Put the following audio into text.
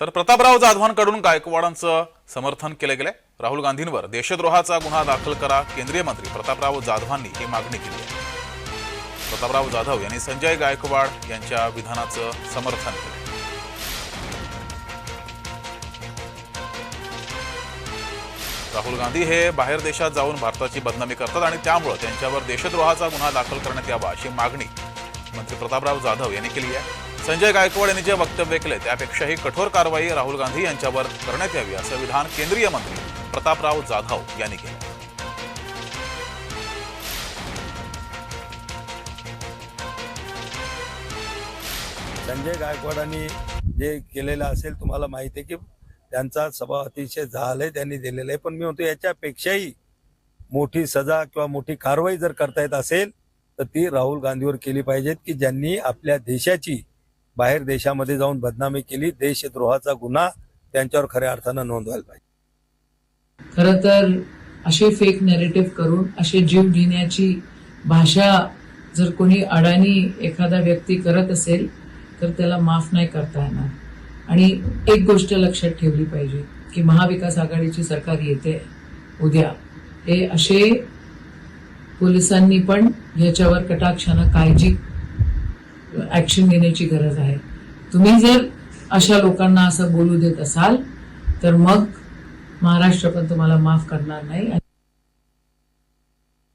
तर प्रतापराव जाधवांकडून गायकवाडांचं समर्थन केलं गेलंय. राहुल गांधींवर देशद्रोहाचा गुन्हा दाखल करा केंद्रीय मंत्री प्रतापराव जाधवांनी ही मागणी केली आहे. प्रतापराव जाधव यांनी संजय गायकवाड यांच्या विधानाचं समर्थन केलं. राहुल गांधी हे बाहेर देशात जाऊन भारताची बदनामी करतात आणि त्यामुळे त्यांच्यावर देशद्रोहाचा गुन्हा दाखल करण्यात यावा अशी मागणी मंत्री प्रतापराव जाधव यांनी केली आहे. संजय गायकवाड यांनी जे वक्तव्य केले त्यापेक्षाही कठोर कारवाई राहुल गांधी यांच्यावर करण्यात यावी असं विधान केंद्रीय मंत्री प्रतापराव जाधव यांनी केलं. संजय गायकवाडांनी जे केलेलं असेल तुम्हाला माहिती आहे की त्यांचा स्वभाव अतिशय झालंय त्यांनी दिलेला आहे. पण मी म्हणतो याच्यापेक्षाही मोठी सजा किंवा मोठी कारवाई जर करता येत असेल तर ती राहुल गांधीवर केली पाहिजेत की ज्यांनी आपल्या देशाची बाहेर देशामध्ये जाऊन बदनामी केली देशद्रोहाचा गुन्हा त्यांच्यावर खऱ्या अर्थानं नोंदवायला पाहिजे. खर तर असे फेक नेरेटिव्ह करून असे जीव घेण्याची भाषा जर कोणी अडाणी एखादा व्यक्ती करत असेल तर त्याला माफ नाही करता येणार. आणि एक गोष्ट लक्षात ठेवली पाहिजे की महाविकास आघाडीची सरकार येते उद्या. हे असे पोलिसांनी पण ह्याच्यावर कटाक्षानं काळजी ॲक्शन घेण्याची गरज आहे. तुम्ही जर अशा लोकांना असं बोलू देत असाल तर मग महाराष्ट्र पण तुम्हाला माफ करणार नाही.